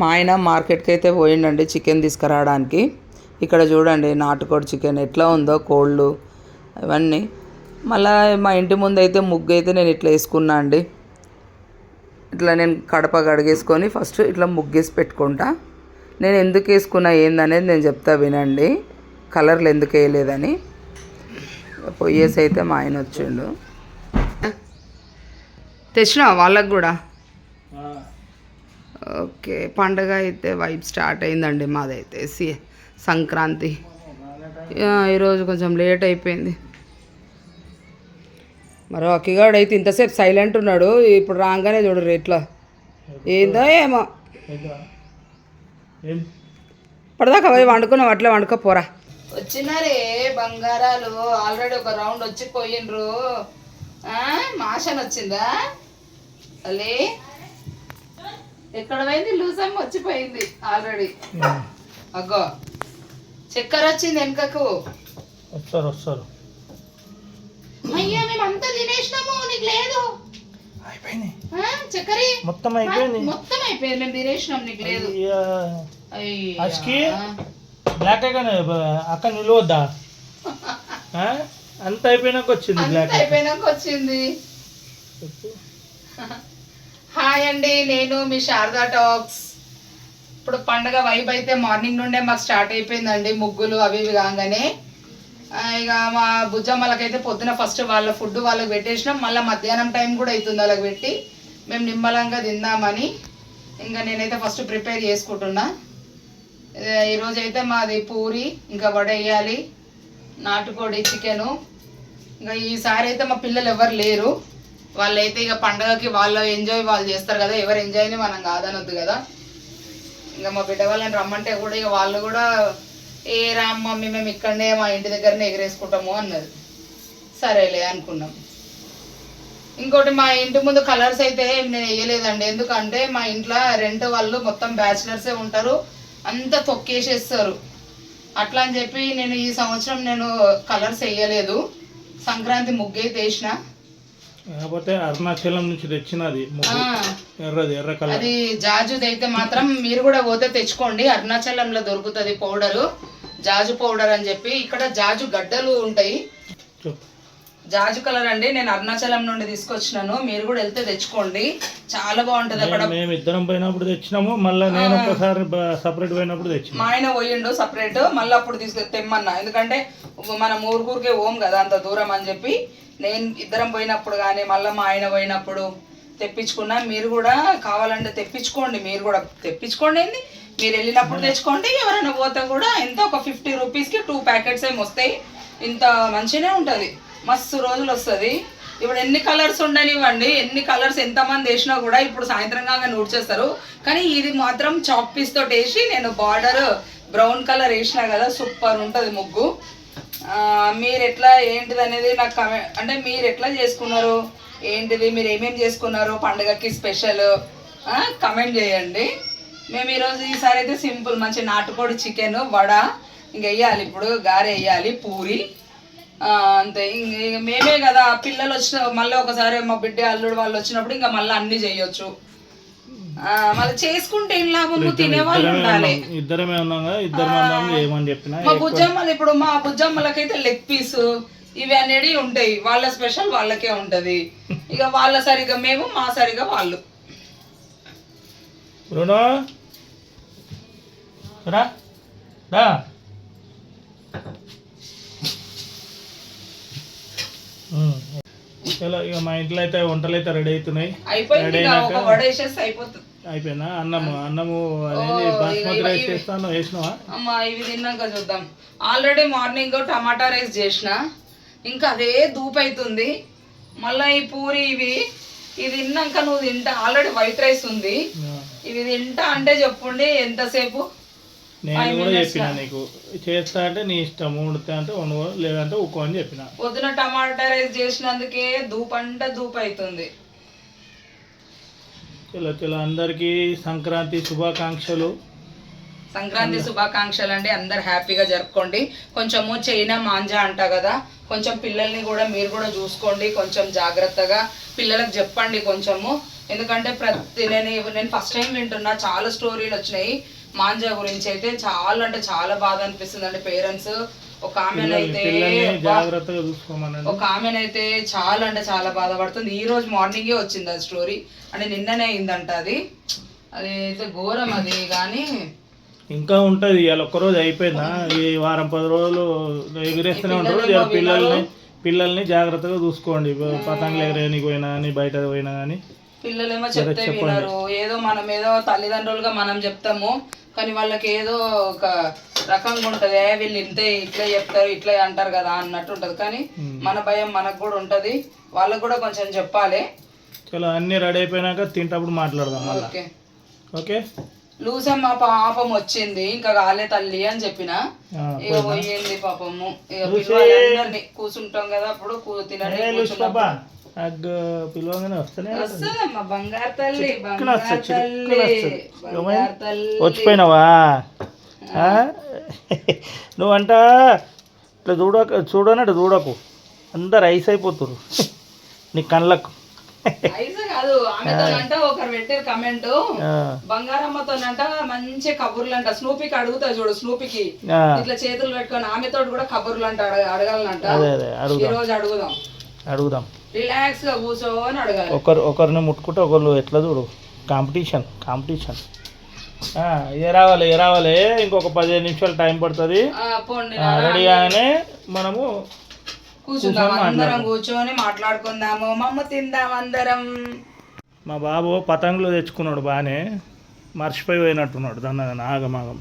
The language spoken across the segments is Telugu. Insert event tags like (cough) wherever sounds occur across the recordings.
మా ఆయన మార్కెట్కి అయితే పోయిండండి చికెన్ తీసుకురావడానికి. ఇక్కడ చూడండి నాటుకోడి చికెన్ ఎట్లా ఉందో కోళ్ళు ఇవన్నీ మళ్ళీ మా ఇంటి ముందు అయితే ముగ్గు అయితే నేను ఇట్లా వేసుకున్నా అండి. ఇట్లా నేను కడప కడిగేసుకొని ఫస్ట్ ఇట్లా ముగ్గేసి పెట్టుకుంటా. నేను ఎందుకు వేసుకున్నా ఏందనేది నేను చెప్తా వినండి. కలర్లు ఎందుకు వేయలేదని. పొయ్యేసి అయితే మా ఆయన వచ్చిండు. తెచ్చినా వాళ్ళకు కూడా? ఓకే పండగ అయితే వైబ్ స్టార్ట్ అయిందండి మాదైతే. సి సంక్రాంతి. ఈరోజు కొంచెం లేట్ అయిపోయింది. మరి అక్కిగాడు అయితే ఇంతసేపు సైలెంట్ ఉన్నాడు. ఇప్పుడు రాగానే చూడరు ఎట్లా. ఏందో ఏమో. ఏం? ఇప్పటిదాకా పోయి వండుకున్నావు అట్లా వండుకోపోరా వచ్చినారే బంగారాలు. ఆల్రెడీ ఒక రౌండ్ వచ్చి పోయిండ్రు. మాషన్ వచ్చిందా అలే. ఎక్కడ పోయింది? లూసమ్మ వచ్చిపోయింది ఆల్రెడీ. అగ్గో చక్కెర వచ్చింది వెనకకు. వస్తారు వస్తారు. అయ్యా మేము అంతా తినేసినాము నీకు లేదు. అయిపోయింది. చక్కెర? మొత్తం అయిపోయింది. మొత్తం అయిపోయింది మేము తినేసినాం నీకు లేదు. అస్కి బ్లాక్ కానీ అక్క నిలవద్దా? అంత అయిపోయినాక వచ్చింది బ్లాక్ అయిపోయినాక వచ్చింది. హాయ్ అండి నేను మీ శారదా టాక్స్. ఇప్పుడు పండగ వైబ్ అయితే మార్నింగ్ నుండే మాకు స్టార్ట్ అయిపోయిందండి ముగ్గులు అవి ఇవి కాగానే. ఇక మా బుజ్జమ్మలకైతే పొద్దున ఫస్ట్ వాళ్ళ ఫుడ్ వాళ్ళకి పెట్టేసినాం మళ్ళీ మధ్యాహ్నం టైం కూడా అవుతుంది వాళ్ళకి పెట్టి. మేము నిమ్మలంగా తిందామని ఇంకా నేనైతే ఫస్ట్ ప్రిపేర్ చేసుకుంటున్నా. ఈరోజు అయితే మాది పూరి ఇంకా వడ వేయాలి నాటుకోడి చికెను ఇంకా ఈసారి అయితే మా పిల్లలు ఎవరు లేరు. వాళ్ళైతే ఇక పండగకి వాళ్ళు ఎంజాయ్ వాళ్ళు చేస్తారు కదా ఎవరు ఎంజాయ్ని మనం కాదనొద్దు కదా. ఇంకా మా బిడ్డ వాళ్ళని రమ్మంటే కూడా ఇక వాళ్ళు కూడా ఏ రామ్ మమ్మీ మేము ఇక్కడనే మా ఇంటి దగ్గరనే ఎగరేసుకుంటాము అన్నది సరేలే అనుకున్నాం. ఇంకోటి మా ఇంటి ముందు కలర్స్ అయితే నేను వేయలేదండి. ఎందుకంటే మా ఇంట్లో రెంట్ వాళ్ళు మొత్తం బ్యాచిలర్సే ఉంటారు అంతా తొక్కేసేస్తారు. అట్లా అని చెప్పి నేను ఈ సంవత్సరం నేను కలర్స్ వేయలేదు. సంక్రాంతి ముగ్గైతే వేసిన. కాకపోతే అరుణాచలం నుంచి తెచ్చినది ముగ్గు. ఆ, ఎర్రది ఎర్ర కలర్. అది జాజుది అయితే మాత్రం మీరు కూడా పోతే తెచ్చుకోండి. అరుణాచలంలో దొరుకుతుంది పౌడరు. జాజు పౌడర్ అని చెప్పి ఇక్కడ జాజు గడ్డలు ఉంటాయి. జాజు కలర్ అండి. నేను అరుణాచలం నుండి తీసుకొచ్చినాను. మీరు కూడా వెళ్తే తెచ్చుకోండి. చాలా బాగుంటది అక్కడ. మేము ఇద్దరం పోయినప్పుడు తెచ్చినాము. మళ్ళీ నేను ఒక్కసారి సపరేట్ పోయినప్పుడు మా ఆయన పోయిండు సపరేట్ మళ్ళీ అప్పుడు తీసుకు తెమ్మన్నా. ఎందుకంటే మనం ఊరికూరికే ఓం కదా అంత దూరం అని చెప్పి. నేను ఇద్దరం పోయినప్పుడు కానీ మళ్ళీ మా ఆయన పోయినప్పుడు తెప్పించుకున్నా. మీరు కూడా కావాలంటే తెప్పించుకోండి. మీరు కూడా తెప్పించుకోండి ఏంది? మీరు వెళ్ళినప్పుడు తెచ్చుకోండి. ఎవరైనా పోతే కూడా ఎంత ఒక ఫిఫ్టీ రూపీస్కి టూ ప్యాకెట్స్ ఏమి వస్తాయి. ఇంత మంచిగానే ఉంటుంది. మస్తు రోజులు వస్తుంది. ఇప్పుడు ఎన్ని కలర్స్ ఉండనివ్వండి ఎన్ని కలర్స్ ఎంతమంది వేసినా కూడా ఇప్పుడు సాయంత్రం కాగా నూడ్చేస్తారు కానీ ఇది మాత్రం చాక్ పీస్ తోటి వేసి నేను బార్డర్ బ్రౌన్ కలర్ వేసినా కదా సూపర్ ఉంటుంది ముగ్గు. మీరు ఎట్లా ఏంటిది అనేది నాకు కమె అంటే మీరు ఎట్లా చేసుకున్నారు? ఏంటిది? మీరు ఏమేమి చేసుకున్నారు? పండగకి స్పెషల్? కమెంట్ చేయండి. మేము ఈరోజు ఈసారి అయితే సింపుల్ మంచి నాటుకోడి చికెన్ వడ ఇంక వేయాలి ఇప్పుడు గారె వేయాలి పూరి. అంతే. ఇంక మేమే కదా పిల్లలు వచ్చిన మళ్ళీ ఒకసారి మా బిడ్డ అల్లుడు వాళ్ళు వచ్చినప్పుడు ఇంకా మళ్ళీ అన్ని చేయొచ్చు. మళ్ళీ చేసుకుంటే ఏం లాభము తినేవాళ్ళు ఉండాలి. ఇద్దరమే ఉన్నాం కదా ఇద్దరు ఉన్నాం ఏమని చెప్పినా మా బుజ్జమ్మలు ఇప్పుడు మా బుజ్జమ్మలకైతే లెగ్ పీస్ ఇవి అనేది ఉంటాయి. వాళ్ళ స్పెషల్ వాళ్ళకే ఉంటది. ఇక వాళ్ళ సరిగా మేము మా సరిగా వాళ్ళు. రా రా ఉమ్. చలో ఇక మా ఇంట్లో అయితే వంటలు అయితే రెడీ అవుతున్నాయి. వేసేస్తే అయిపోతుంది. అయిపోయిందా? అన్నము అన్నము అదేంటి బాస్మతి రైస్ చేస్తాను వేసినావా? అమ్మా ఇవి తిన్నాక చూద్దాం. ఆల్రెడీ మార్నింగ్ టమాటా రైస్ చేసిన. ఇంకా అదే దూపు అవుతుంది. మళ్ళీ ఈ పూరి ఇవి ఇది తిన్నాక నువ్వు తింటా. ఆల్రెడీ వైట్ రైస్ ఉంది. ఇవి తింటా అంటే చెప్పండి ఎంతసేపు? నేను కూడా చెప్పిన నీకు. చేస్తా అంటే నీ ఇష్టం వండుతా అంటే వండు లేదంటే ఉక్కో అని చెప్పిన. పొద్దున టమాటా రైస్ చేసినందుకే దూపు అంటే దూపు అవుతుంది. చలో చలో అందరికీ సంక్రాంతి శుభాకాంక్షలు. సంక్రాంతి శుభాకాంక్షలు అండి. అందరు హ్యాపీగా జరుపుకోండి. కొంచెము చైనా మాంజా అంట కదా కొంచెం పిల్లల్ని కూడా మీరు కూడా చూసుకోండి కొంచెం జాగ్రత్తగా. పిల్లలకు చెప్పండి కొంచెము. ఎందుకంటే ప్రతి నేను నేను ఫస్ట్ టైం వింటున్నా చాలా స్టోరీలు వచ్చినాయి. మాంజా గురించి అయితే చాలా అంటే చాలా బాధ అనిపిస్తుంది. అంటే పేరెంట్స్ ఒక ఆమెనైతే ఒక ఆమెనైతే చాలా అంటే చాలా బాధపడుతుంది. ఈ రోజు మార్నింగే వచ్చింది ఆ స్టోరీ. అంటే నిన్ననే అయిందంట అది. అది అయితే ఘోరం అది కానీ ఇంకా ఉంటది. ఇవాళ ఒక్కరోజు అయిపోయిందా? ఈ వారం పది రోజులు ఎగిరేస్తూనే ఉంటారు. పిల్లల్ని పిల్లల్ని జాగ్రత్తగా చూసుకోండి. పతంగులు ఎగరేయనికి పోయినా కానీ బయట పోయినా కానీ పిల్లలేమో చెప్తే వినరు. ఏదో మనం ఏదో తల్లిదండ్రులుగా మనం చెప్తాము. కానీ వాళ్ళకి ఏదో ఒక రకంగా ఉంటది. "ఏ, వీళ్ళు ఇంతే ఇట్లా చెప్తారు ఇట్లా అంటారు కదా అన్నట్టు ఉంటది. కానీ మన భయం మనకు కూడా ఉంటది. వాళ్ళకు కూడా కొంచెం చెప్పాలి. చలో అన్నీ రెడీ అయిపోయినాక తింటప్పుడు మాట్లాడదాం ఓకే. ఓకే? లూసమ్మ పాపం వచ్చింది. ఇంకా కాలే తల్లి అని చెప్పిన. ఇక పోయింది? పాపము. ఇక పిల్లలందరినీ కూర్చుంటాం కదా అప్పుడు కూ- అగ్గ పిలవగానే వస్తేనే వస్తుందమ్మా బంగారు తల్లి బంగారు. బంగారు వచ్చిపోయినావా? నువ్వంట ఇట్లా చూడక చూడనట్టు చూడకు అందరు ఐస్ అయిపోతురు. (laughs) నీ కళ్ళకు. ఐసా కాదు ఆమెతోనంట (laughs) ఒకరు పెట్టారు కమెంట్ బంగారమ్మతోనంట మంచి కబుర్లు అంట స్నూపీకి అడుగుతా చూడు స్నూపీకి ఇట్లా చేతులు పెట్టుకొని ఆమెతో కూడా కబుర్లు అంట అడగ- అడగాలంట. ఈ రోజు అడుగుదాం. అడుగుదాం. రిలాక్స్గా కూర్చోని అడగాలి. ఒకరు ఒకరిని ముట్టుకుంటే ఒకరు ఎట్లా చూడు? కాంపిటీషన్ కాంపిటీషన్ ఏ రావాలి ఏ రావాలి? ఇంకొక పదిహేను నిమిషాలు టైం పడుతుంది. రెడీ. కాగానే మనము కూర్చుందాం అందరం కూర్చొని మాట్లాడుకుందాము. మమ్మ తిందాం అందరం. మా బాబు పతంగులు తెచ్చుకున్నాడు బాగానే మర్చిపోయి పోయినట్టున్నాడు దాన్ని ఆగమాగం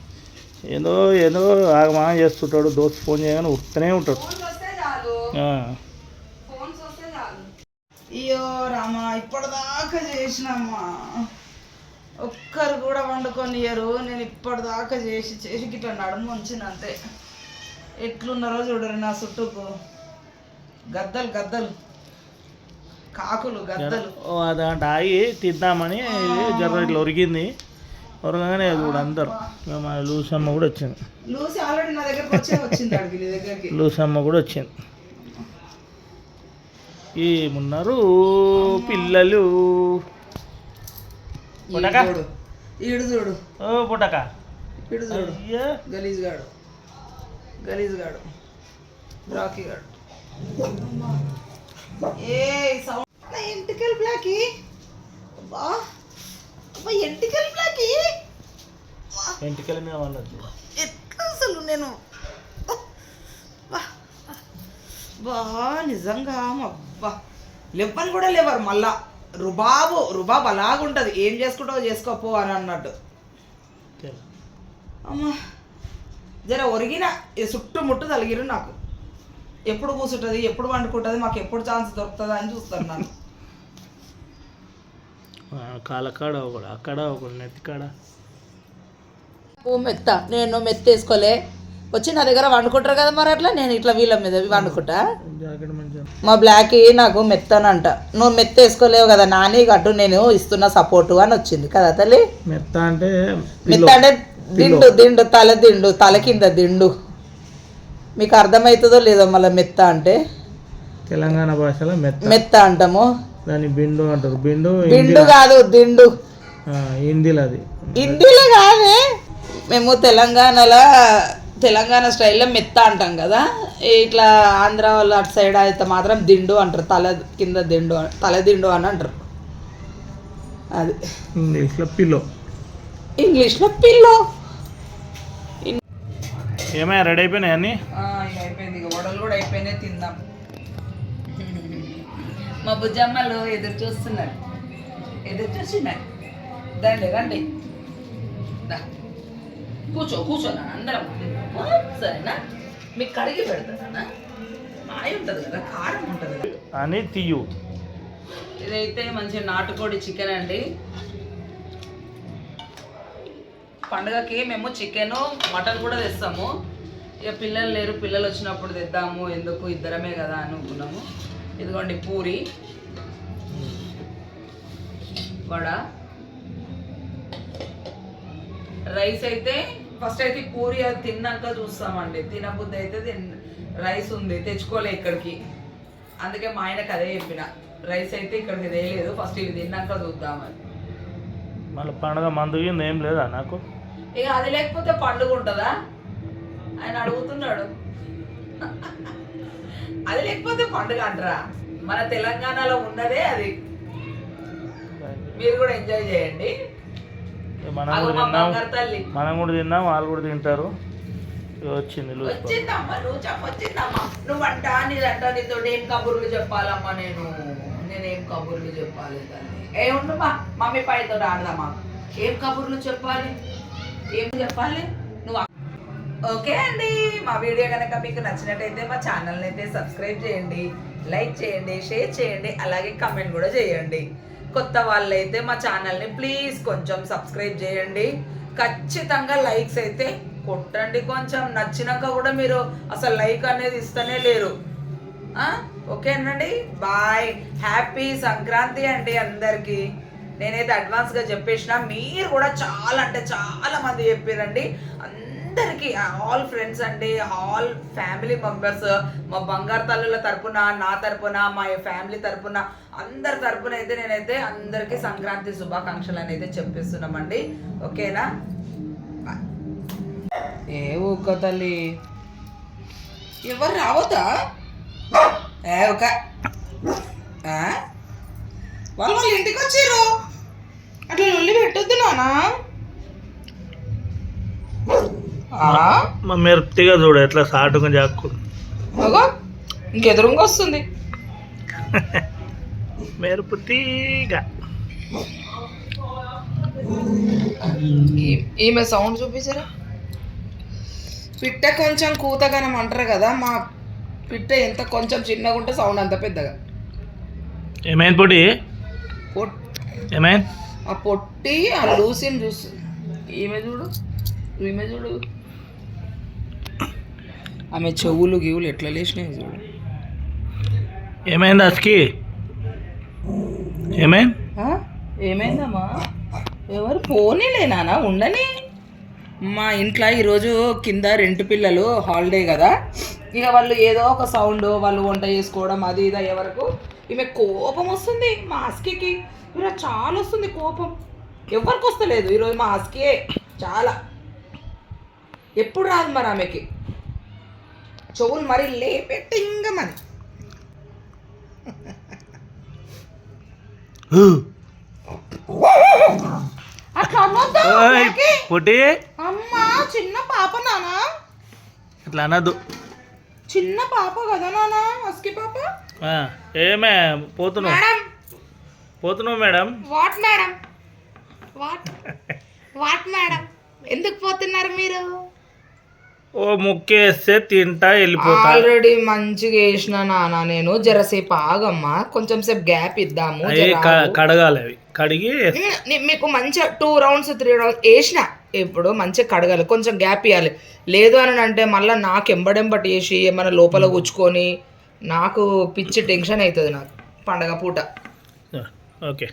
ఏదో ఏదో ఆగమాగం చేస్తుంటాడు దోస్తు ఫోన్ చేయగానే ఉడుతూనే ఉంటాడు ఫోన్స్ వస్తే చాలు ఆ, ఫోన్స్ వస్తే చాలు అయ్యో రామా ఇప్పటిదాకా చేసినమ్మా. ఒక్కరు కూడా వండుకొనియరు నేను ఇప్పటిదాకా చేసి చేసి ఇట్లా నడుము ఉంచిన అంతే. ఎట్లున్నారో చూడరు నా చుట్టూకు. గద్దలు గద్దలు. కాకులు గద్దలు. అదంట ఆగి తిద్దామని జర్ర ఇట్లా ఒరిగింది. ఒరగగానే చూడు అందరు. లూసమ్మ కూడా వచ్చింది. లూసి ఆల్రెడీ నా దగ్గరకు వచ్చే వచ్చింది అడిగి నీ దగ్గరికి. లూసమ్మ కూడా వచ్చింది. ఏమున్నారు పిల్లలు? పుటక చూడు. ఈడు చూడు. ఓ పుటక ఈడు చూడు. అయ్యా. గలీజ్ గాడు గలీజ్ గాడు. రాకీ గాడు ఏ సౌండ్ ఎంటికల్ బ్లాకి? బా ఎంటికల్ బ్లాకి? మీద వాళ్ళది ఎట్లా అసలు నేను బా, బా నిజంగా అబ్బా. లేవని కూడా లేవారు మళ్ళా రుబాబు రుబాబు అలాగుంటది. ఏం చేసుకుంటావో చేసుకోపో అని అన్నట్టు. అమ్మా జర ఒరిగిన చుట్టుముట్టు తలిగిరు నాకు. ఎప్పుడు కూర్చుంటుంది ఎప్పుడు వండుకుంటుంది మాకు ఎప్పుడు ఛాన్స్ దొరుకుతుంది అని చూస్తాను ನಾನು కాలకాడ ఒకడు అక్కడ ఒకడు నెత్తికాడ ఓ మెత్త నేను మెత్త వేసుకోలే వచ్చి నా దగ్గర వండుకుంటారు కదా మరి అట్లా? నేను ఇట్లా వీళ్ళ మీద వండుకుంటా. మా బ్లాక్ నాకు మెత్తనంట. నువ్వు మెత్త వేసుకోలేవు కదా నాని గట్టు నేను ఇస్తున్న సపోర్టు అని వచ్చింది కదా తల్లి? మెత్త అంటే మెత్త అంటే దిండు దిండు తల దిండు తల కింద దిండు. మీకు అర్థమవుతుందో లేదో మళ్ళీ మెత్త అంటే? తెలంగాణ భాషలో మెత్త. మెత్త అంటాము. దాన్ని బిండు అంటారు. బిండు దిండు కాదు దిండు. హిందీలో అది హిందీలో కాదే. మేము తెలంగాణలో తెలంగాణ స్టైల్లో మెత్త అంటాం కదా. ఇట్లా ఆంధ్ర వాళ్ళు అటు సైడ్ అయితే మాత్రం దిండు అంటారు. తల కింద దిండు అని- తల దిండు అని అంటారు. అది. ఇంగ్లీష్లో పిల్లో. ఇంగ్లీష్లో పిల్లో. ఏమైనా రెడీ అయిపోయినాయి అన్నీ? అయిపోయింది. ఇక వడలు కూడా అయిపోయినాయి తిందాం. మా బుజ్జమ్మలు ఎదురు చూస్తున్నారు. ఎదురు చూస్తున్నారు రండి. దా. కూర్చో కూర్చోనా అందరం. సరేనా మీకు కడిగి పెడతానా? మాయ ఉంటుంది కదా కారం ఉంటుంది కదా. అని తీయు ఇదైతే మంచి నాటుకోడి చికెన్ అండి. పండగకి మేము చికెన్ మటన్ కూడా తెస్తాము. ఇక పిల్లలు లేరు పిల్లలు వచ్చినప్పుడు తెద్దాము ఎందుకు ఇద్దరమే కదా అనుకున్నాము. ఇదిగోండి పూరి. వడ. రైస్ అయితే ఫస్ట్ అయితే పూరి అది తిన్నాక చూస్తామండి. తినబుద్ధి అయితే రైస్ ఉంది తెచ్చుకోలే ఇక్కడికి. అందుకే మా ఆయనకు అదే చెప్పిన. రైస్ అయితే ఇక్కడికి తేలేదు ఫస్ట్ ఇవి తిన్నాక చూద్దామని మళ్ళీ పండగ మందు ఏం లేదా నాకు? ఇక అది లేకపోతే పండుగ ఉంటుందా? ఆయన అడుగుతున్నాడు. అది లేకపోతే పండుగ అంటారా? మన తెలంగాణలో ఉన్నదే అది. మీరు కూడా ఎంజాయ్ చేయండి. మనం కూడా తిన్నాం మనం కూడా తిన్నాం వాళ్ళు కూడా తింటారు. వచ్చింది. వచ్చిందమ్మా నువ్వు చెప్పొచ్చిందమ్మా నువ్వంట నీదంట నీతో ఏం కబుర్లు చెప్పాలమ్మా నేను. నేనేం కబుర్లు చెప్పాలి తల్లి? ఏముండు మా మమ్మీ పైతో ఆడదామా? ఏం కబుర్లు చెప్పాలి? ఏం చెప్పాలి? నువ్వు ఓకే అండి మా వీడియో కనుక మీకు నచ్చినట్టయితే మా ఛానల్ని అయితే సబ్స్క్రైబ్ చేయండి లైక్ చేయండి షేర్ చేయండి అలాగే కమెంట్ కూడా చేయండి. కొత్త వాళ్ళైతే మా ఛానల్ని ప్లీజ్ కొంచెం సబ్స్క్రైబ్ చేయండి. ఖచ్చితంగా లైక్స్ అయితే కొట్టండి కొంచెం. నచ్చినాక కూడా మీరు అసలు లైక్ అనేది ఇస్తూనే లేరు. ఓకేనండి? బాయ్. హ్యాపీ సంక్రాంతి అండి అందరికీ. నేనైతే అడ్వాన్స్గా చెప్పేసిన మీరు కూడా చాలా అంటే చాలా మంది చెప్పారండి. అందరికీ ఆల్ ఫ్రెండ్స్ అండి ఆల్ ఫ్యామిలీ మెంబర్స్ మా బంగారు తల్లుల తరపున నా తరపున మా ఫ్యామిలీ తరపున అందరి తరపున అయితే నేనైతే అందరికీ సంక్రాంతి శుభాకాంక్షలు అనేది చెప్పిస్తున్నామండి. ఓకేనా? ఏ ఊకో తల్లి. ఎవరు రావద్దా? ఏ ఒక? వాళ్ళు వాళ్ళ ఇంటికి వచ్చారు అట్లా లొల్లి పెట్టొద్దు నానా? మెరుపుగా చూడు ఎట్లా సాటుగా జాక్కుడు ఇంకెదురుగా వస్తుంది. (laughs) మెరుపు తీగ ఈ- ఈమె సౌండ్ చూపించరా పిట్ట కొంచెం కూతగానం అంటారు కదా మా పిట్ట ఎంత కొంచెం చిన్నగా ఉంటే సౌండ్ అంత పెద్దగా. ఏమైంది పొడి పొట్ ఏమైంది? ఆ పొట్టి ఆ లూసిని చూస్తుంది ఈమె చూడు ఈమె చూడు. ఆమె చెవులు గివులు ఎట్లా లేచినాయి చూడు. ఏమైంది అస్కి? ఏమైంది? ఏమైందమ్మా? ఎవరు? పోనీలే నాన్న ఉండని. మా ఇంట్లో ఈరోజు కింద రెండు పిల్లలు హాలిడే కదా. ఇక వాళ్ళు ఏదో ఒక సౌండ్ వాళ్ళు వంట చేసుకోవడం అది ఇది అయ్యే వరకు ఈమె కోపం వస్తుంది మా అస్కికి. ఇలా చాలా వస్తుంది కోపం. ఎవరికి వస్తలేదు? ఈరోజు మా అస్కియే చాలా. ఎప్పుడు రాదు మరి ఆమెకి? చెవులు మరి నాకి. పొట్టి. అమ్మా చిన్న పాప నానా. ఇట్లా అనద్దు. చిన్న పాప కదా నానా అస్కి పాప? ఏమే పోతున్నావు. మేడం. పోతున్నావు madam. What madam? What? What madam? ఎందుకు పోతున్నారు మీరు? ఓ ముక్కేస్తే తింటా వెళ్ళిపోతా. ఆల్రెడీ మంచిగా వేసిన నాన్న నేను. జరసేపు ఆగమ్మా. కొంచెం సేపు గ్యాప్ ఇద్దాము. అవి క-. కడగాలి అవి. కడిగి నే- మీకు మంచిగా టూ రౌండ్స్ త్రీ రౌండ్స్ వేసిన. ఇప్పుడు మంచిగా కడగాలి. కొంచెం గ్యాప్ ఇవ్వాలి లేదు అని అంటే మళ్ళీ నాకు ఎంబడెంబటి వేసి ఏమైనా లోపల కూర్చుకొని నాకు పిచ్చి టెన్షన్ అవుతుంది నాకు. పండగ పూట. ఓకే.